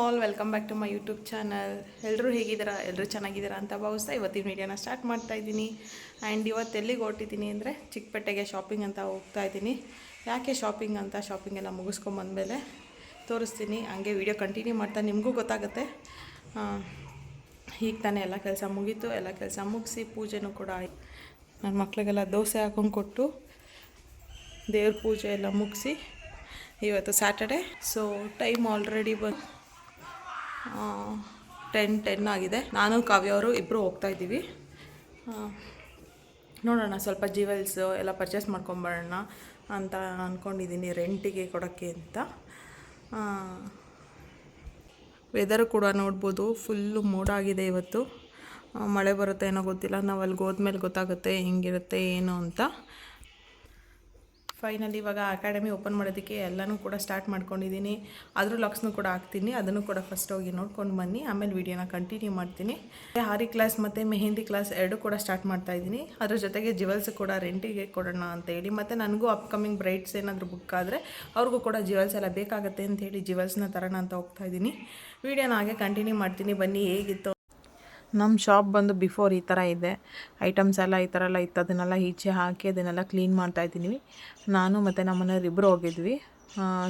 All welcome back to my YouTube channel ಎಲ್ಲರೂ ಹೇಗಿದ್ದೀರಾ? ಎಲ್ಲರೂ ಚೆನ್ನಾಗಿದ್ದೀರಾ ಅಂತ ಭಾವಿಸ್ತಾ ಇವತ್ತಿನ ವೀಡಿಯೋನ ಸ್ಟಾರ್ಟ್ ಮಾಡ್ತಾ ಇದ್ದೀನಿ. ಆ್ಯಂಡ್ ಇವತ್ತು ಎಲ್ಲಿಗೆ ಹೊರಟಿದ್ದೀನಿ ಅಂದರೆ ಚಿಕ್ಕಪೇಟೆಗೆ ಶಾಪಿಂಗ್ ಅಂತ ಹೋಗ್ತಾ ಇದ್ದೀನಿ. ಯಾಕೆ ಶಾಪಿಂಗ್ ಅಂತ? ಶಾಪಿಂಗ್ ಎಲ್ಲ ಮುಗಿಸ್ಕೊಂಬಂದಮೇಲೆ ತೋರಿಸ್ತೀನಿ. ಹಂಗೆ ವೀಡಿಯೋ ಕಂಟಿನ್ಯೂ ಮಾಡ್ತಾ ನಿಮಗೂ ಗೊತ್ತಾಗುತ್ತೆ. ಈಗ ತಾನೇ ಎಲ್ಲ ಕೆಲಸ ಮುಗೀತು. ಎಲ್ಲ ಕೆಲಸ ಮುಗಿಸಿ ಪೂಜೆನೂ ಕೂಡ ಆಯಿತು. ನನ್ನ ಮಕ್ಕಳಿಗೆಲ್ಲ ದೋಸೆ ಹಾಕೊಂಡು ಕೊಟ್ಟು ದೇವ್ರ ಪೂಜೆ ಎಲ್ಲ ಮುಗಿಸಿ ಇವತ್ತು ಸ್ಯಾಟರ್ಡೆ ಸೊ ಟೈಮ್ ಆಲ್ರೆಡಿ ಬಂದು ಟೆನ್ ಟೆನ್ ಆಗಿದೆ. ನಾನು, ಕಾವ್ಯ ಅವರು ಇಬ್ಬರು ಹೋಗ್ತಾ ಇದ್ದೀವಿ. ನೋಡೋಣ, ಸ್ವಲ್ಪ ಜ್ಯುವೆಲ್ಸ್ ಎಲ್ಲ ಪರ್ಚೇಸ್ ಮಾಡ್ಕೊಂಬರೋಣ ಅಂತ ಅಂದ್ಕೊಂಡಿದ್ದೀನಿ ರೆಂಟಿಗೆ ಕೊಡೋಕ್ಕೆ ಅಂತ. ವೆದರ್ ಕೂಡ ನೋಡ್ಬೋದು. ಫುಲ್ಲು ಮೂಡಾಗಿದೆ ಇವತ್ತು. ಮಳೆ ಬರುತ್ತೆ ಏನೋ ಗೊತ್ತಿಲ್ಲ. ನಾವು ಅಲ್ಲಿಗೆ ಹೋದ್ಮೇಲೆ ಗೊತ್ತಾಗುತ್ತೆ ಹೆಂಗಿರುತ್ತೆ, ಏನು ಅಂತ. ಫೈನಲಿ ಇವಾಗ ಅಕಾಡೆಮಿ ಓಪನ್ ಮಾಡೋದಕ್ಕೆ ಎಲ್ಲನೂ ಕೂಡ ಸ್ಟಾರ್ಟ್ ಮಾಡ್ಕೊಂಡಿದ್ದೀನಿ. ಅದ್ರ ಲಾಕ್ಸ್ನು ಕೂಡ ಹಾಕ್ತೀನಿ. ಅದನ್ನು ಕೂಡ ಫಸ್ಟ್ ಹೋಗಿ ನೋಡ್ಕೊಂಡು ಬನ್ನಿ. ಆಮೇಲೆ ವಿಡಿಯೋನ ಕಂಟಿನ್ಯೂ ಮಾಡ್ತೀನಿ. ಹಾರಿ ಕ್ಲಾಸ್ ಮತ್ತು ಮೆಹಂದಿ ಕ್ಲಾಸ್ ಎರಡು ಕೂಡ ಸ್ಟಾರ್ಟ್ ಮಾಡ್ತಾ ಇದ್ದೀನಿ. ಅದ್ರ ಜೊತೆಗೆ ಜುವೆಲ್ಸ್ ಕೂಡ ರೆಂಟಿಗೆ ಕೊಡೋಣ ಅಂತ ಹೇಳಿ, ಮತ್ತು ನನಗೂ ಅಪ್ಕಮಿಂಗ್ ಬ್ರೈಡ್ಸ್ ಏನಾದರೂ ಬುಕ್ ಆದರೆ ಅವ್ರಿಗೂ ಕೂಡ ಜುವೆಲ್ಸ್ ಎಲ್ಲ ಬೇಕಾಗುತ್ತೆ ಅಂತ ಹೇಳಿ ಜ್ಯುವೆಲ್ಸ್ನ ತರೋಣ ಅಂತ ಹೋಗ್ತಾ ಇದ್ದೀನಿ. ವಿಡಿಯೋನ ಹಾಗೆ ಕಂಟಿನ್ಯೂ ಮಾಡ್ತೀನಿ. ಬನ್ನಿ, ಹೇಗಿತ್ತು? ನಮ್ಮ ಶಾಪ್ ಬಂದು ಬಿಫೋರ್ ಈ ಥರ ಇದೆ. ಐಟಮ್ಸ್ ಎಲ್ಲ ಈ ಥರ ಎಲ್ಲ ಇತ್ತು. ಅದನ್ನೆಲ್ಲ ಈಚೆ ಹಾಕಿ ಅದನ್ನೆಲ್ಲ ಕ್ಲೀನ್ ಮಾಡ್ತಾ ಇದ್ದೀನಿ. ನಾನು ಮತ್ತು ನಮ್ಮ ಮನೆಯವ್ರು ಇಬ್ಬರು ಹೋಗಿದ್ವಿ.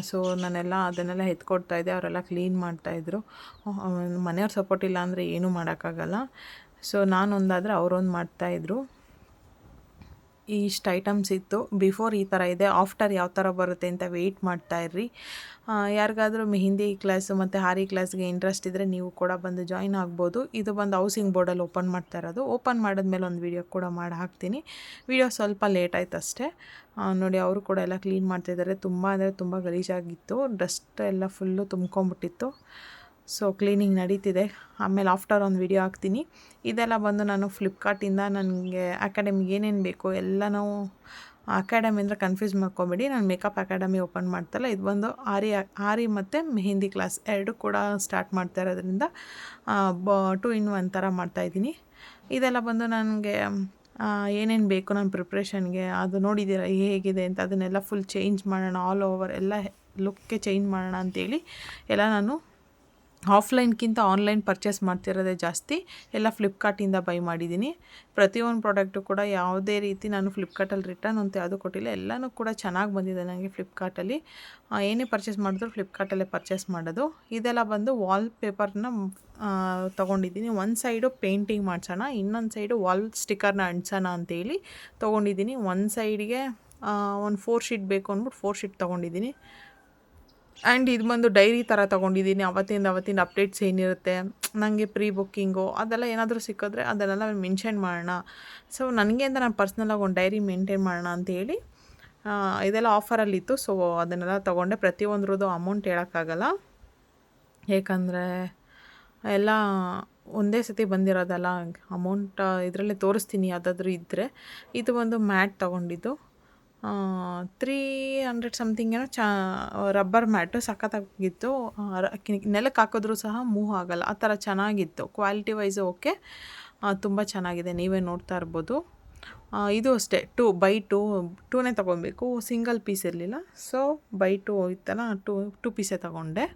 ಸೊ ನಾನೆಲ್ಲ ಅದನ್ನೆಲ್ಲ ಎತ್ಕೊಡ್ತಾ ಇದ್ದೆ. ಅವರೆಲ್ಲ ಕ್ಲೀನ್ ಮಾಡ್ತಾಯಿದ್ರು ಮನೆಯವ್ರ ಸಪೋರ್ಟ್ ಇಲ್ಲ ಅಂದರೆ ಏನೂ ಮಾಡೋಕ್ಕಾಗಲ್ಲ. ಸೊ ನಾನೊಂದಾದರೆ ಅವರೊಂದು ಮಾಡ್ತಾಯಿದ್ರು ಇಷ್ಟು ಐಟಮ್ಸ್ ಇತ್ತು. ಬಿಫೋರ್ ಈ ಥರ ಇದೆ ಆಫ್ಟರ್ ಯಾವ ಥರ ಬರುತ್ತೆ ಅಂತ ವೆಯ್ಟ್ ಮಾಡ್ತಾ ಇರ್ರಿ. ಯಾರಿಗಾದರೂ ಮೆಹಿಂದಿ ಕ್ಲಾಸು ಮತ್ತು ಹಾರಿ ಕ್ಲಾಸ್ಗೆ ಇಂಟ್ರೆಸ್ಟ್ ಇದ್ದರೆ ನೀವು ಕೂಡ ಬಂದು ಜಾಯಿನ್ ಆಗ್ಬೋದು. ಇದು ಬಂದು ಹೌಸಿಂಗ್ ಬೋರ್ಡಲ್ಲಿ ಓಪನ್ ಮಾಡ್ತಾ ಇರೋದು. ಓಪನ್ ಮಾಡಿದ್ಮೇಲೆ ಒಂದು ವೀಡಿಯೋ ಕೂಡ ಮಾಡಿ ಹಾಕ್ತೀನಿ. ವೀಡಿಯೋ ಸ್ವಲ್ಪ ಲೇಟ್ ಆಯ್ತು ಅಷ್ಟೇ. ನೋಡಿ ಅವರು ಕೂಡ ಎಲ್ಲ ಕ್ಲೀನ್ ಮಾಡ್ತಾಯಿದ್ದಾರೆ ತುಂಬ ಅಂದರೆ ತುಂಬ ಗಲೀಜಾಗಿತ್ತು. ಡಸ್ಟ್ ಎಲ್ಲ ಫುಲ್ಲು ತುಂಬ್ಕೊಂಬಿಟ್ಟಿತ್ತು ಸೊ ಕ್ಲೀನಿಂಗ್ ನಡೀತಿದೆ. ಆಮೇಲೆ ಆಫ್ಟರ್ ಒಂದು ವಿಡಿಯೋ ಹಾಕ್ತೀನಿ. ಇದೆಲ್ಲ ಬಂದು ನಾನು ಫ್ಲಿಪ್ಕಾರ್ಟಿಂದ ನನಗೆ ಅಕಾಡೆಮಿಗೆ ಏನೇನು ಬೇಕು ಎಲ್ಲನೂ ಅಕಾಡೆಮಿ ಅಂದರೆ ಕನ್ಫ್ಯೂಸ್ ಮಾಡ್ಕೊಬೇಡಿ. ನಾನು ಮೇಕಪ್ ಅಕಾಡೆಮಿ ಓಪನ್ ಮಾಡ್ತಲ್ಲ, ಇದು ಬಂದು ಆರಿ ಆರಿ ಮತ್ತು ಮೆಹಂದಿ ಕ್ಲಾಸ್ ಎರಡು ಕೂಡ ಸ್ಟಾರ್ಟ್ ಮಾಡ್ತಾ ಇರೋದ್ರಿಂದ ಬ ಟು ಇನ್ ಒನ್ ಥರ ಮಾಡ್ತಾಯಿದ್ದೀನಿ ಇದೆಲ್ಲ ಬಂದು ನನಗೆ ಏನೇನು ಬೇಕು ನನ್ನ ಪ್ರಿಪ್ರೇಷನ್ಗೆ ಅದು ನೋಡಿದ್ದೀರ ಹೇಗಿದೆ ಅಂತ, ಅದನ್ನೆಲ್ಲ ಫುಲ್ ಚೇಂಜ್ ಮಾಡೋಣ ಆಲ್ ಓವರ್ ಎಲ್ಲ ಲುಕ್ಕೆ ಚೇಂಜ್ ಮಾಡೋಣ ಅಂತೇಳಿ ಎಲ್ಲ ನಾನು ಆಫ್ಲೈನ್ಗಿಂತ ಆನ್ಲೈನ್ ಪರ್ಚೇಸ್ ಮಾಡ್ತಿರೋದೇ ಜಾಸ್ತಿ. ಎಲ್ಲ ಫ್ಲಿಪ್ಕಾರ್ಟಿಂದ ಬೈ ಮಾಡಿದ್ದೀನಿ. ಪ್ರತಿಯೊಂದು ಪ್ರಾಡಕ್ಟು ಕೂಡ ಯಾವುದೇ ರೀತಿ ನಾನು ಫ್ಲಿಪ್ಕಾರ್ಟಲ್ಲಿ ರಿಟರ್ನ್ ಅಂತ ಯಾವುದೂ ಕೊಟ್ಟಿಲ್ಲ. ಎಲ್ಲನೂ ಕೂಡ ಚೆನ್ನಾಗಿ ಬಂದಿದೆ ನನಗೆ ಫ್ಲಿಪ್ಕಾರ್ಟಲ್ಲಿ ಏನೇ ಪರ್ಚೇಸ್ ಮಾಡಿದ್ರು ಫ್ಲಿಪ್ಕಾರ್ಟಲ್ಲೇ ಪರ್ಚೇಸ್ ಮಾಡೋದು. ಇದೆಲ್ಲ ಬಂದು ವಾಲ್ ಪೇಪರ್ನ ತೊಗೊಂಡಿದ್ದೀನಿ. ಒಂದು ಸೈಡು ಪೇಂಟಿಂಗ್ ಮಾಡ್ಸೋಣ, ಇನ್ನೊಂದು ಸೈಡು ವಾಲ್ ಸ್ಟಿಕ್ಕರ್ನ ಅಂಟಿಸೋಣ ಅಂತೇಳಿ ತೊಗೊಂಡಿದ್ದೀನಿ. ಒಂದು ಸೈಡಿಗೆ ಒಂದು ಫೋರ್ ಶೀಟ್ ಬೇಕು ಅಂದ್ಬಿಟ್ಟು ಫೋರ್ ಶೀಟ್ ತೊಗೊಂಡಿದ್ದೀನಿ. ಆ್ಯಂಡ್ ಇದು ಬಂದು ಡೈರಿ ಥರ ತೊಗೊಂಡಿದ್ದೀನಿ ಅವತ್ತಿಂದ ಅವತ್ತಿಂದ ಅಪ್ಡೇಟ್ಸ್ ಏನಿರುತ್ತೆ? ನನಗೆ ಪ್ರೀ ಬುಕ್ಕಿಂಗು ಅದೆಲ್ಲ ಏನಾದರೂ ಸಿಕ್ಕಿದ್ರೆ ಅದನ್ನೆಲ್ಲ ಮೆನ್ಷನ್ ಮಾಡೋಣ. ಸೊ ನನಗೆ ಅಂತ ನಾನು ಪರ್ಸ್ನಲಾಗಿ ಒಂದು ಡೈರಿ ಮೇಂಟೈನ್ ಮಾಡೋಣ ಅಂತೇಳಿ ಇದೆಲ್ಲ ಆಫರಲ್ಲಿತ್ತು ಸೊ ಅದನ್ನೆಲ್ಲ ತೊಗೊಂಡೆ. ಪ್ರತಿಯೊಂದ್ರದ್ದು ಅಮೌಂಟ್ ಹೇಳೋಕ್ಕಾಗಲ್ಲ. ಏಕೆಂದರೆ, ಎಲ್ಲ ಒಂದೇ ಸತಿ ಬಂದಿರೋದಲ್ಲ ಅಮೌಂಟ್ ಇದರಲ್ಲೇ ತೋರಿಸ್ತೀನಿ ಯಾವುದಾದ್ರೂ ಇದ್ದರೆ ಇದು ಒಂದು ಮ್ಯಾಟ್ ತೊಗೊಂಡಿದ್ದು. ತ್ರೀ ಹಂಡ್ರೆಡ್ ಸಮಥಿಂಗ್ ಏನೋ ಚಾ ರಬ್ಬರ್ ಮ್ಯಾಟು ಸಖತ್ತಾಗಿತ್ತು. ನೆಲಕ್ಕೆ ಹಾಕಿದ್ರೂ ಸಹ ಮೂವ್ ಆಗಲ್ಲ. ಆ ಥರ ಚೆನ್ನಾಗಿತ್ತು. ಕ್ವಾಲಿಟಿ ವೈಸ್ ಓಕೆ ತುಂಬ ಚೆನ್ನಾಗಿದೆ. ನೀವೇ ನೋಡ್ತಾ ಇರ್ಬೋದು. ಇದು ಅಷ್ಟೇ. ಟೂ ಬೈ ಟೂ ಟೂನೇ ತೊಗೊಬೇಕು ಸಿಂಗಲ್ ಪೀಸ್ ಇರಲಿಲ್ಲ. ಸೊ ಬೈ ಟೂ ಇತ್ತಲ್ಲ ಟೂ ಟೂ ಪೀಸೇ ತೊಗೊಂಡೆ.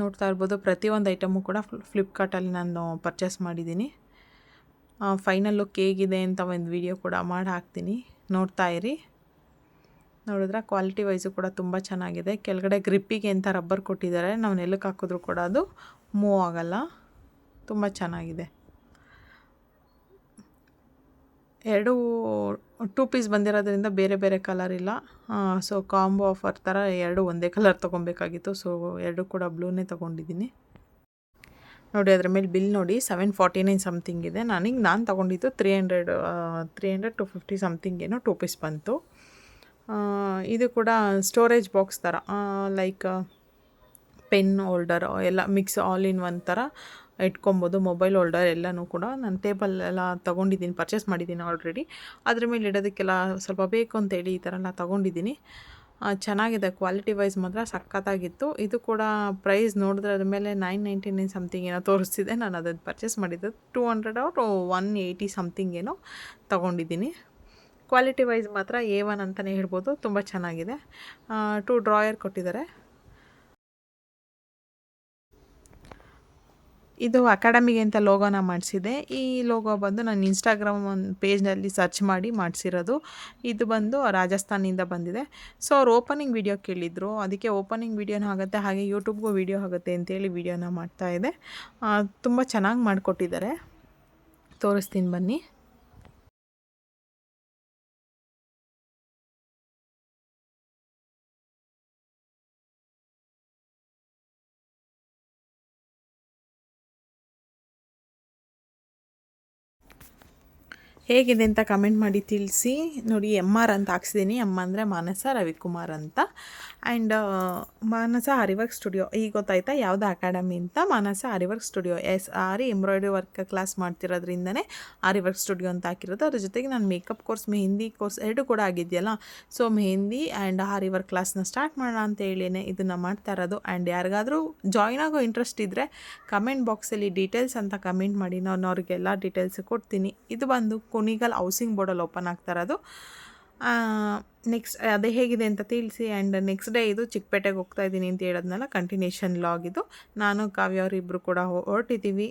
ನೋಡ್ತಾ ಇರ್ಬೋದು. ಪ್ರತಿಯೊಂದು ಐಟಮು ಕೂಡ ಫ್ಲಿಪ್ಕಾರ್ಟಲ್ಲಿ ನಾನು ಪರ್ಚೇಸ್ ಮಾಡಿದ್ದೀನಿ. ಫೈನಲ್ ಲುಕ್ ಹೇಗಿದೆ ಅಂತ ಒಂದು ವಿಡಿಯೋ ಕೂಡ ಮಾಡಿ ಹಾಕ್ತೀನಿ. ನೋಡ್ತಾ ಇರಿ. ನೋಡಿದ್ರೆ ಕ್ವಾಲಿಟಿ ವೈಸು ಕೂಡ ತುಂಬ ಚೆನ್ನಾಗಿದೆ. ಕೆಳಗಡೆ ಗ್ರಿಪ್ಪಿಗೆ ಅಂತ ರಬ್ಬರ್ ಕೊಟ್ಟಿದ್ದಾರೆ, ನಾವು ನೆಲಕ್ಕೆ ಹಾಕಿದ್ರು ಕೂಡ ಅದು ಮೂವ್ ಆಗೋಲ್ಲ. ತುಂಬ ಚೆನ್ನಾಗಿದೆ. ಎರಡು ಟೂ ಪೀಸ್ ಬಂದಿರೋದ್ರಿಂದ ಬೇರೆ ಬೇರೆ ಕಲರ್ ಇಲ್ಲ. ಸೊ ಕಾಂಬೋ ಆಫರ್ ಥರ ಎರಡು ಒಂದೇ ಕಲರ್ ತೊಗೊಬೇಕಾಗಿತ್ತು. ಸೊ ಎರಡು ಕೂಡ ಬ್ಲೂನೇ ತೊಗೊಂಡಿದ್ದೀನಿ. ನೋಡಿ, ಅದ್ರ ಮೇಲೆ ಬಿಲ್ ನೋಡಿ ಸೆವೆನ್ ಫಾರ್ಟಿ ನೈನ್ ಸಮಥಿಂಗ್ ಇದೆ. ನನಗೆ ನಾನು ತೊಗೊಂಡಿದ್ದು three hundred three hundred two fifty something ಏನೋ ಟೂ ಪೀಸ್ ಬಂತು. ಇದು ಕೂಡ ಸ್ಟೋರೇಜ್ ಬಾಕ್ಸ್ ಥರ ಲೈಕ್ ಪೆನ್ ಹೋಲ್ಡರ್ ಎಲ್ಲ ಮಿಕ್ಸ್ ಆಲ್ ಇನ್ ಒನ್ ಥರ ಇಟ್ಕೊಬೋದು ಮೊಬೈಲ್ ಹೋಲ್ಡರ್ ಎಲ್ಲನೂ ಕೂಡ. ನಾನು ಟೇಬಲ್ ಎಲ್ಲ ತೊಗೊಂಡಿದ್ದೀನಿ ಪರ್ಚೇಸ್ ಮಾಡಿದ್ದೀನಿ ಆಲ್ರೆಡಿ ಅದ್ರ ಮೇಲೆ ಇಡೋದಕ್ಕೆಲ್ಲ ಸ್ವಲ್ಪ ಬೇಕು ಅಂತೇಳಿ ಈ ಥರ ಎಲ್ಲ ತೊಗೊಂಡಿದ್ದೀನಿ. ಚೆನ್ನಾಗಿದೆ. ಕ್ವಾಲಿಟಿ ವೈಸ್ ಮಾತ್ರ ಸಖತ್ತಾಗಿತ್ತು. ಇದು ಕೂಡ ಪ್ರೈಸ್ ನೋಡಿದ್ರೆ ಅದ್ರ ಮೇಲೆ ನೈನ್ ನೈಂಟಿ ನೈನ್ ಸಮಥಿಂಗ್ ಏನೋ ತೋರಿಸ್ತಿದೆ. ನಾನು ಅದನ್ನು ಪರ್ಚೇಸ್ ಮಾಡಿದ್ದು ಟೂ ಹಂಡ್ರೆಡ್ ಅವ್ರು ಒನ್ ಏಯ್ಟಿ ಸಮಥಿಂಗ್ ಏನೋ ತೊಗೊಂಡಿದ್ದೀನಿ. ಕ್ವಾಲಿಟಿ ವೈಸ್ ಮಾತ್ರ ಎ ಒನ್ ಅಂತಲೇ ಹೇಳ್ಬೋದು. ತುಂಬ ಚೆನ್ನಾಗಿದೆ. ಟೂ ಡ್ರಾಯರ್ ಕೊಟ್ಟಿದ್ದಾರೆ. ಇದು ಅಕಾಡೆಮಿಗೆ ಅಂತ ಲೋಗೋನ ಮಾಡಿಸಿದೆ. ಈ ಲೋಗೋ ಬಂದು ನಾನು ಇನ್ಸ್ಟಾಗ್ರಾಮ್ ಒಂದು ಪೇಜ್ನಲ್ಲಿ ಸರ್ಚ್ ಮಾಡಿ ಮಾಡಿಸಿರೋದು. ಇದು ಬಂದು ರಾಜಸ್ಥಾನಿಂದ ಬಂದಿದೆ. ಸೊ ಅವ್ರು ಓಪನಿಂಗ್ ವೀಡಿಯೋ ಕೇಳಿದರು. ಅದಕ್ಕೆ ಓಪನಿಂಗ್ ವೀಡಿಯೋನೂ ಆಗುತ್ತೆ, ಹಾಗೆ ಯೂಟ್ಯೂಬ್ಗೂ ವೀಡಿಯೋ ಆಗುತ್ತೆ ಅಂತೇಳಿ ವೀಡಿಯೋನ ಮಾಡ್ತಾಯಿದ್ದೆ ತುಂಬ ಚೆನ್ನಾಗಿ ಮಾಡಿಕೊಟ್ಟಿದ್ದಾರೆ. ತೋರಿಸ್ತೀನಿ ಬನ್ನಿ. ಹೇಗಿದೆ ಅಂತ ಕಮೆಂಟ್ ಮಾಡಿ ತಿಳಿಸಿ. ನೋಡಿ, ಎಂ ಆರ್ ಅಂತ ಹಾಕ್ಸಿದ್ದೀನಿ. ಎಂ ಅಂದರೆ ಮಾನಸ, ರವಿಕುಮಾರ್ ಅಂತ. And Manasa Aari work studio. ಈಗ ಗೊತ್ತಾಯ್ತಾ? ಯಾವುದು ಅಕಾಡೆಮಿ ಅಂತ? Manasa Aari work studio. Yes, aari, embroidery work class ಮಾಡ್ತಿರೋದ್ರಿಂದನೇ Aari work studio ಅಂತ ಹಾಕಿರೋದು. ಅದ್ರ ಜೊತೆಗೆ ನಾನು ಮೇಕಪ್ ಕೋರ್ಸ್, ಮೆಹಂದಿ ಕೋರ್ಸ್ ಎರಡು ಕೂಡ ಆಗಿದೆಯಲ್ಲ? So, mehndi and aari work work ಕ್ಲಾಸ್ನ ಸ್ಟಾರ್ಟ್ ಮಾಡೋಣ ಅಂತ ಹೇಳಿನೇ ಇದನ್ನು ಮಾಡ್ತಾ ಇರೋದು. ಆ್ಯಂಡ್ ಯಾರಿಗಾದರೂ ಜಾಯ್ನ್ ಆಗೋ ಇಂಟ್ರೆಸ್ಟ್ ಇದ್ದರೆ ಕಮೆಂಟ್ ಬಾಕ್ಸಲ್ಲಿ ಡೀಟೇಲ್ಸ್ ಅಂತ ಕಮೆಂಟ್ ಮಾಡಿ. ನಾನು ಅವ್ರಿಗೆಲ್ಲ ಡೀಟೇಲ್ಸ್ ಕೊಡ್ತೀನಿ. ಇದು ಬಂದು ಕುಣಿಗಲ್ ಹೌಸಿಂಗ್ ಬೋರ್ಡಲ್ಲಿ ಓಪನ್ ಆಗ್ತಾ ಇರೋದು. ನೆಕ್ಸ್ಟ್ ಅದೇ ಹೇಗಿದೆ ಅಂತ ತಿಳಿಸಿ ಆ್ಯಂಡ್ ನೆಕ್ಸ್ಟ್ ಡೇ ಇದು ಚಿಕ್ಕಪೇಟೆಗೆ ಹೋಗ್ತಾ ಇದ್ದೀನಿ ಅಂತ ಹೇಳೋದ್ನಲ್ಲ ಕಂಟಿನ್ಯೂಷನ್ ಲಾಗ್ ಇದು. ನಾನು, ಕಾವ್ಯ ಅವರಿಬ್ಬರು ಕೂಡ ಹೊರಟಿದ್ದೀವಿ.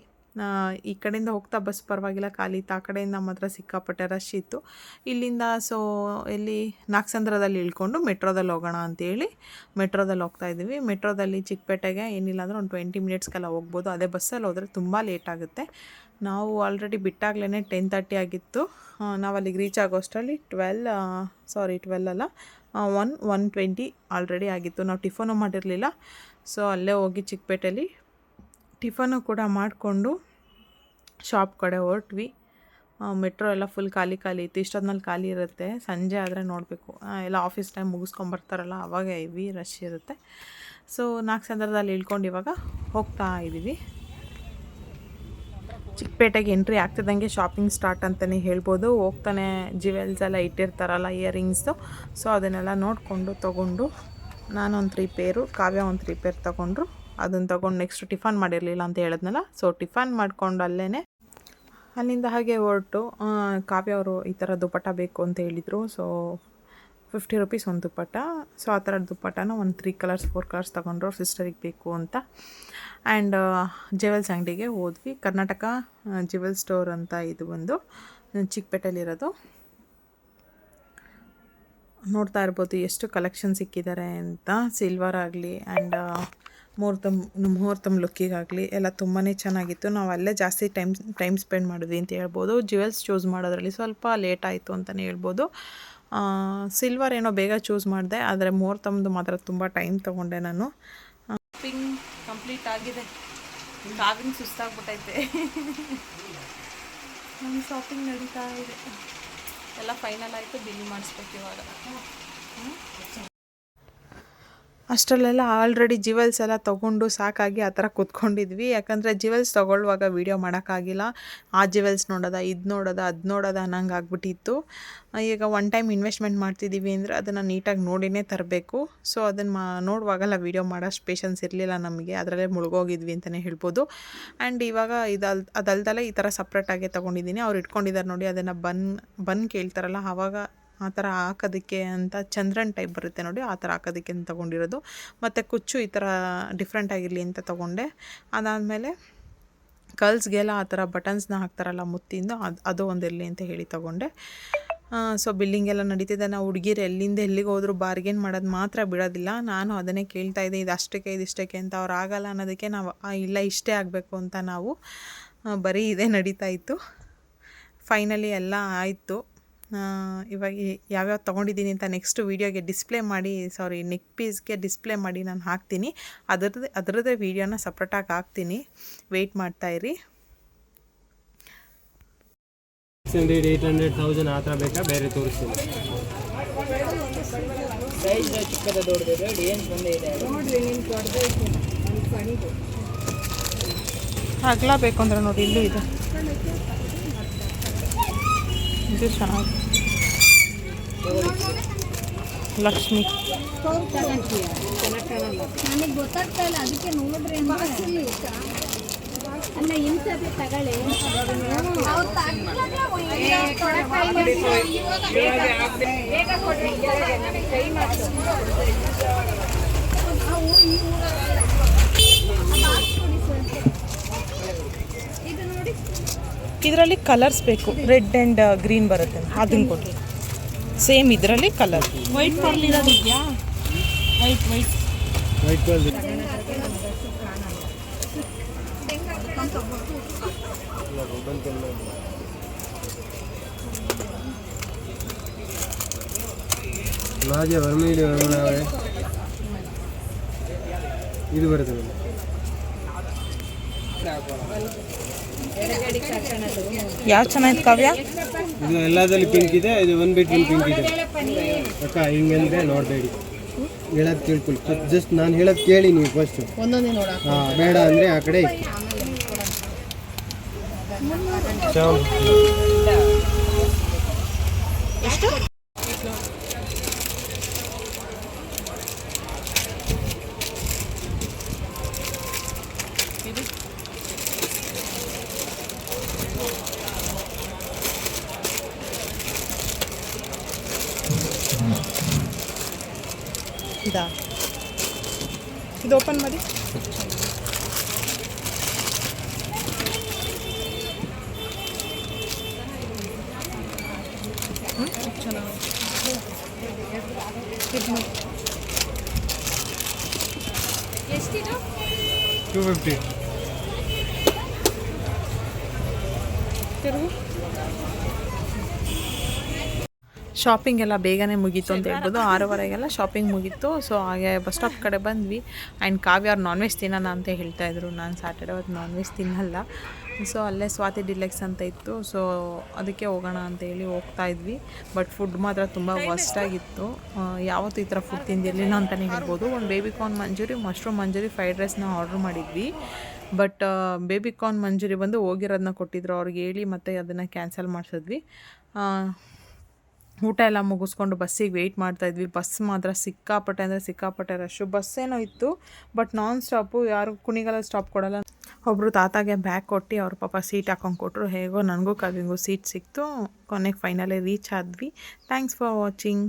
ಈ ಕಡೆಯಿಂದ ಹೋಗ್ತಾ ಬಸ್ ಪರವಾಗಿಲ್ಲ, ಖಾಲಿ ಆ ಕಡೆಯಿಂದ ಮಾತ್ರ ಸಿಕ್ಕಾಪಟ್ಟೆ ರಶ್ ಇತ್ತು. ಇಲ್ಲಿಂದ ಸೊ ಎಲ್ಲಿ ನಾಗಸಂದ್ರದಲ್ಲಿ ಇಳ್ಕೊಂಡು ಮೆಟ್ರೋದಲ್ಲಿ ಹೋಗೋಣ ಅಂತೇಳಿ ಮೆಟ್ರೋದಲ್ಲಿ ಹೋಗ್ತಾ ಇದ್ದೀವಿ. ಮೆಟ್ರೋದಲ್ಲಿ ಚಿಕ್ಕಪೇಟೆಗೆ ಏನಿಲ್ಲ ಅಂದರೆ ಒಂದು ಟ್ವೆಂಟಿ ಮಿನಿಟ್ಸ್ಗೆಲ್ಲ ಹೋಗ್ಬೋದು. ಅದೇ ಬಸ್ಸಲ್ಲಿ ಹೋದರೆ ತುಂಬ ಲೇಟ್ ಆಗುತ್ತೆ. ನಾವು ಆಲ್ರೆಡಿ ಬಿಟ್ಟಾಗಲೇ ಟೆನ್ ತರ್ಟಿ ಆಗಿತ್ತು. ನಾವು ಅಲ್ಲಿಗೆ ರೀಚ್ ಆಗೋಷ್ಟರಲ್ಲಿ ಟ್ವೆಲ್ ಸಾರಿ ಟ್ವೆಲ್ ಅಲ್ಲ ಒನ್ ಒನ್ ಟ್ವೆಂಟಿ ಆಲ್ರೆಡಿ ಆಗಿತ್ತು. ನಾವು ಟಿಫನು ಮಾಡಿರಲಿಲ್ಲ. ಸೊ ಅಲ್ಲೇ ಹೋಗಿ ಚಿಕ್ಕಪೇಟೆಯಲ್ಲಿ ಟಿಫನು ಕೂಡ ಮಾಡಿಕೊಂಡು ಶಾಪ್ ಕಡೆ ಹೊರಟ್ವಿ. ಮೆಟ್ರೋ ಎಲ್ಲ ಫುಲ್ ಖಾಲಿ ಖಾಲಿ ಇತ್ತು. ಇಷ್ಟೊತ್ತಿನಲ್ಲಿ ಖಾಲಿ ಇರುತ್ತೆ. ಸಂಜೆ ಆದರೆ ನೋಡಬೇಕು. ಎಲ್ಲ ಆಫೀಸ್ ಟೈಮ್ ಮುಗಿಸ್ಕೊಂಬರ್ತಾರಲ್ಲ ಅವಾಗ ಹೆವಿ ರಶ್ ಇರುತ್ತೆ. ಸೊ ನಾಲ್ಕು ಸಂದರ್ಭದಲ್ಲಿ ಇಳ್ಕೊಂಡು ಇವಾಗ ಹೋಗ್ತಾ ಇದ್ದೀವಿ ಚಿಕ್ಕಪೇಟೆಗೆ ಎಂಟ್ರಿ ಆಗ್ತಿದ್ದಂಗೆ ಶಾಪಿಂಗ್ ಸ್ಟಾರ್ಟ್ ಅಂತಲೇ ಹೇಳ್ಬೋದು. ಹೋಗ್ತಾನೆ ಜಿವೆಲ್ಸ್ ಎಲ್ಲ ಇಟ್ಟಿರ್ತಾರಲ್ಲ ಇಯರಿಂಗ್ಸು ಸೊ ಅದನ್ನೆಲ್ಲ ನೋಡಿಕೊಂಡು ತೊಗೊಂಡು ನಾನೊಂದು ತ್ರೀ ಪೇರು ಕಾವ್ಯ ಒಂದು ತ್ರೀ ಪೇರ್ ತೊಗೊಂಡ್ರು. ಅದನ್ನು ತೊಗೊಂಡು ನೆಕ್ಸ್ಟ್ ಟಿಫನ್ ಮಾಡಿರಲಿಲ್ಲ ಅಂತ ಹೇಳಿದ್ನಲ್ಲ. ಸೊ ಟಿಫನ್ ಮಾಡಿಕೊಂಡು ಅಲ್ಲೇ ಅಲ್ಲಿಂದ ಹಾಗೆ ಹೊರಟು. ಕಾವ್ಯ ಅವರು ಈ ಥರ ದುಪ್ಪಟ್ಟ ಬೇಕು ಅಂತ ಹೇಳಿದರು. ಸೊ ಫಿಫ್ಟಿ ರುಪೀಸ್ ಒಂದು ದುಪ್ಪಟ್ಟ. ಸೊ ಆ ಥರ ದುಪ್ಪಟ್ಟನ ಒಂದು ತ್ರೀ ಕಲರ್ಸ್ ಫೋರ್ ಕಲರ್ಸ್ ತೊಗೊಂಡ್ರು ಸಿಸ್ಟರಿಗೆ ಬೇಕು ಅಂತ. ಆ್ಯಂಡ್ ಜುವೆಲ್ಸ್ ಅಂಗಡಿಗೆ ಹೋದ್ವಿ. ಕರ್ನಾಟಕ ಜುವೆಲ್ ಸ್ಟೋರ್ ಅಂತ ಇದು ಬಂದು ಚಿಕ್ಕಪೇಟೆಯಲ್ಲಿರೋದು ನೋಡ್ತಾ ಇರ್ಬೋದು ಎಷ್ಟು ಕಲೆಕ್ಷನ್ ಸಿಕ್ಕಿದ್ದಾರೆ ಅಂತ. ಸಿಲ್ವರ್ ಆಗಲಿ ಆ್ಯಂಡ್ ಮುಹೂರ್ತಮ್ ಮುಹೂರ್ತಮ್ ಲುಕ್ಕಿಗಾಗಲಿ ಎಲ್ಲ ತುಂಬಾ ಚೆನ್ನಾಗಿತ್ತು. ನಾವು ಅಲ್ಲೇ ಜಾಸ್ತಿ ಟೈಮ್ ಟೈಮ್ ಸ್ಪೆಂಡ್ ಮಾಡಿದ್ವಿ ಅಂತ ಹೇಳ್ಬೋದು. ಜ್ಯುವೆಲ್ಸ್ ಚೂಸ್ ಮಾಡೋದ್ರಲ್ಲಿ ಸ್ವಲ್ಪ ಲೇಟ್ ಆಯಿತು ಅಂತಲೇ ಹೇಳ್ಬೋದು. ಸಿಲ್ವರ್ ಏನೋ ಬೇಗ ಚೂಸ್ ಮಾಡಿದೆ, ಆದರೆ ಮುಹೂರ್ತಮ್ದು ಮಾತ್ರ ತುಂಬ ಟೈಮ್ ತೊಗೊಂಡೆ ನಾನು. ಶಾಪಿಂಗ್ ಕಂಪ್ಲೀಟ್ ಆಗಿದೆ. ಕಾವಿಂಗ್ ಸುಸ್ತಾಗ್ಬಿಟ್ಟೈತೆ ನಮ್ಮ ಶಾಪಿಂಗ್ ನಡೀತಾ ಇದೆ. ಎಲ್ಲ ಫೈನಲ್ ಆಯಿತು, ಬಿಲ್ ಮಾಡಿಸ್ಬೇಕು ಇವಾಗ. ಅಷ್ಟರಲ್ಲೆಲ್ಲ ಆಲ್ರೆಡಿ ಜಿವೆಲ್ಸ್ ಎಲ್ಲ ತೊಗೊಂಡು ಸಾಕಾಗಿ ಆ ಥರ ಕೂತ್ಕೊಂಡಿದ್ವಿ. ಯಾಕಂದರೆ ಜಿವೆಲ್ಸ್ ತೊಗೊಳ್ಳುವಾಗ ವೀಡಿಯೋ ಮಾಡೋಕ್ಕಾಗಿಲ್ಲ. ಆ ಜಿವೆಲ್ಸ್ ನೋಡೋದ, ಇದು ನೋಡೋದ, ಅದು ನೋಡೋದ ಅನ್ನಂಗೆ ಆಗ್ಬಿಟ್ಟಿತ್ತು. ಈಗ ಒನ್ ಟೈಮ್ ಇನ್ವೆಸ್ಟ್ಮೆಂಟ್ ಮಾಡ್ತಿದ್ದೀವಿ ಅಂದರೆ ಅದನ್ನು ನೀಟಾಗಿ ನೋಡಿನೇ ತರಬೇಕು. ಸೊ ಅದನ್ನು ಮಾ, ನೋಡುವಾಗಲ್ಲ ವೀಡಿಯೋ ಮಾಡೋಷ್ಟು ಪೇಷನ್ಸ್ ಇರಲಿಲ್ಲ ನಮಗೆ. ಅದರಲ್ಲೇ ಮುಳುಗೋಗಿದ್ವಿ ಅಂತಲೇ ಹೇಳ್ಬೋದು. ಆ್ಯಂಡ್ ಇವಾಗ ಇದಲ್ ಅದಲ್ದಲ್ಲೇ ಈ ಥರ ಸಪ್ರೇಟಾಗೆ ತೊಗೊಂಡಿದ್ದೀನಿ. ಅವ್ರು ಇಟ್ಕೊಂಡಿದ್ದಾರೆ ನೋಡಿ, ಅದನ್ನು ಬನ್ ಬನ್ ಕೇಳ್ತಾರಲ್ಲ ಆವಾಗ ಆ ಥರ ಹಾಕೋದಕ್ಕೆ ಅಂತ ಚಂದ್ರನ್ ಟೈಪ್ ಬರುತ್ತೆ ನೋಡಿ, ಆ ಥರ ಹಾಕೋದಕ್ಕೆ ಅಂತ ತೊಗೊಂಡಿರೋದು. ಮತ್ತು ಕುಚ್ಚು ಈ ಥರ ಡಿಫ್ರೆಂಟ್ ಆಗಿರಲಿ ಅಂತ ತೊಗೊಂಡೆ. ಅದಾದಮೇಲೆ ಕಲ್ಸ್ಗೆಲ್ಲ ಆ ಥರ ಬಟನ್ಸ್ನ ಹಾಕ್ತಾರಲ್ಲ ಮುತ್ತಿಂದು, ಅದು ಅದು ಒಂದಿರಲಿ ಅಂತ ಹೇಳಿ ತೊಗೊಂಡೆ. ಸೊ ಬಿಲ್ಲಿಂಗ್ ಎಲ್ಲ ನಡೀತಿದೆ. ನಾವು ಹುಡುಗಿರು ಎಲ್ಲಿಂದ ಎಲ್ಲಿಗೆ ಹೋದರೂ ಬಾರ್ಗೇನ್ ಮಾಡೋದು ಮಾತ್ರ ಬಿಡೋದಿಲ್ಲ. ನಾನು ಅದನ್ನೇ ಕೇಳ್ತಾ ಇದ್ದೆ, ಇದು ಅಷ್ಟಕ್ಕೆ, ಇದು ಇಷ್ಟಕ್ಕೆ ಅಂತ ಅವ್ರು ಆಗಲ್ಲ ಅನ್ನೋದಕ್ಕೆ ನಾವು ಇಲ್ಲ, ಇಷ್ಟೇ ಆಗಬೇಕು ಅಂತ ನಾವು ಬರೀ ಇದೇ ನಡೀತಾ ಇತ್ತು. ಫೈನಲಿ ಎಲ್ಲ ಆಯಿತು. ಇವಾಗ ಯಾವ್ಯಾವ ತೊಗೊಂಡಿದ್ದೀನಿ ಅಂತ ನೆಕ್ಸ್ಟ್ ವೀಡಿಯೋಗೆ ಡಿಸ್ಪ್ಲೇ ಮಾಡಿ ಸಾರಿ ನೆಕ್ ಪೀಸ್ಗೆ ಡಿಸ್ಪ್ಲೇ ಮಾಡಿ ನಾನು ಹಾಕ್ತೀನಿ. ಅದರದ್ದೇ ಅದರದ್ದೇ ವೀಡಿಯೋನ ಸಪ್ರೇಟಾಗಿ ಹಾಕ್ತೀನಿ. Wait ಮಾಡ್ತಾಯಿರಿ six hundred eight hundred thousand ಆ ಥರ ಬೇಕಾ? ಬೇರೆ ತೋರಿಸ್ತೀನಿ. ಅಗಲ ಬೇಕು ಅಂದ್ರೆ ನೋಡಿ ಇಲ್ಲೂ ಇದೆ. ಇದು ಚೆನ್ನಾಗಿ ಲಕ್ಷ್ಮಿ. ನನಗೆ ಗೊತ್ತಾಗ್ತಾ ಇಲ್ಲ ಅದಕ್ಕೆ ನೋಡಿದ್ರೆ ಅಲ್ಲ ಇಂಥದ್ದು ತಗೊಳ್ಳಿ ಇದರಲ್ಲಿ ಕಲರ್ಸ್ ಬೇಕು. ರೆಡ್ ಆ್ಯಂಡ್ ಗ್ರೀನ್ ಬರುತ್ತೆ ಅದನ್ನು ಕೊಡಿ ಸೇಮ್ ಇದರಲ್ಲಿ ಕಲರ್ ವೈಟ್ ಪರ್ಲ್ ಇರೋದು ಇದೆಯಾ ವೈಟ್ ವೈಟ್ ವೈಟ್ ಕಲರ್ ನಾಜೆ ವರ್ಮಿಡಿ ವರ್ಮಣಾವೆ ಇದು ಬರುತ್ತೆ ಮೇಡಮ್ ಯಾವ ಚೆನ್ನಾಗಿತ್ತು ಕಾವ್ಯ? ಇದು ಎಲ್ಲದಲ್ಲಿ ಪಿಂಕ್ ಇದೆ ಇದು ಒನ್ ಬಿಟ್ವೀನ್ ಪಿಂಕ್ ಇದೆ. ಅಕ್ಕ ಹಿಂಗಂದ್ರೆ ನೋಡಬೇಡಿ. ಹೇಳೋದು ಕೇಳ್ಕೊಳ್ಳಿ ಜಸ್ಟ್ ನಾನು ಹೇಳೋದು ಕೇಳಿ ನೀವು ಫಸ್ಟ್ ಒಂದೊಂದೇ ನೋಡ ಹಾಂ ಬೇಡ ಅಂದರೆ ಆ ಕಡೆ. ಫಿಫ್ಟಿ ಶಾಪಿಂಗ್ ಎಲ್ಲ ಬೇಗನೆ ಮುಗೀತು ಅಂತ ಹೇಳ್ಬೋದು. ಆರೂವರೆಗೆಲ್ಲ ಶಾಪಿಂಗ್ ಮುಗೀತು. ಸೊ ಹಾಗೆ ಬಸ್ ಸ್ಟಾಪ್ ಕಡೆ ಬಂದ್ವಿ. ಆ್ಯಂಡ್ ಕಾವ್ಯ ಅವ್ರು ನಾನ್ ವೆಜ್ ತಿನ್ನೋಣ ಅಂತ ಹೇಳ್ತಾಯಿದ್ರು ನಾನು ಸ್ಯಾಟರ್ಡೇ ಅವತ್ತು ನಾನ್ ವೆಜ್ ತಿನ್ನಲ್ಲ. ಸೊ ಅಲ್ಲೇ ಸ್ವಾತಿ ಡಿಲೆಕ್ಸ್ ಅಂತ ಇತ್ತು. ಸೊ ಅದಕ್ಕೆ ಹೋಗೋಣ ಅಂತ ಹೇಳಿ ಹೋಗ್ತಾ ಇದ್ವಿ. ಬಟ್ ಫುಡ್ ಮಾತ್ರ ತುಂಬ ವರ್ಸ್ಟಾಗಿತ್ತು ಯಾವತ್ತೂ ಈ ಥರ ಫುಡ್ ತಿಂದಿರಲಿಲ್ಲ ಅಂತಲೇ ಹೇಳ್ಬೋದು. ಒಂದು baby corn manchurian mushroom manchurian fried ರೈಸ್ನ order ಮಾಡಿದ್ವಿ. ಬಟ್ ಬೇಬಿ ಕಾರ್ನ್ ಮಂಜೂರಿ ಬಂದು ಹೋಗಿರೋದನ್ನ ಕೊಟ್ಟಿದ್ರು. ಅವ್ರಿಗೆ ಹೇಳಿ ಮತ್ತೆ ಅದನ್ನು ಕ್ಯಾನ್ಸಲ್ ಮಾಡಿಸಿದ್ವಿ. ಊಟ ಎಲ್ಲ ಮುಗಿಸ್ಕೊಂಡು ಬಸ್ಸಿಗೆ ವೆಯ್ಟ್ ಮಾಡ್ತಾ ಇದ್ವಿ. ಬಸ್ ಮಾತ್ರ ಸಿಕ್ಕಾಪಟ್ಟೆ ಅಂದರೆ ಸಿಕ್ಕಾಪಟ್ಟೆ ರಶ್ಶು ಬಸ್ ಏನೋ ಇತ್ತು ಬಟ್ ನಾನ್ ಸ್ಟಾಪು ಯಾರು ಕುಣಿಗಲ ಸ್ಟಾಪ್ ಕೊಡಲ್ಲ. ಒಬ್ಬರು ತಾತಾಗೆ ಬ್ಯಾಗ್ ಕೊಟ್ಟು ಅವ್ರ ಪಾಪ ಸೀಟ್ ಹಾಕೊಂಡು ಕೊಟ್ಟರು ಹೇಗೋ ನನಗೂ ಕವಿಗೂ ಸೀಟ್ ಸಿಕ್ತು. ಕೊನೆಗೆ ಫೈನಲಿ ರೀಚ್ ಆದ್ವಿ. Thanks for watching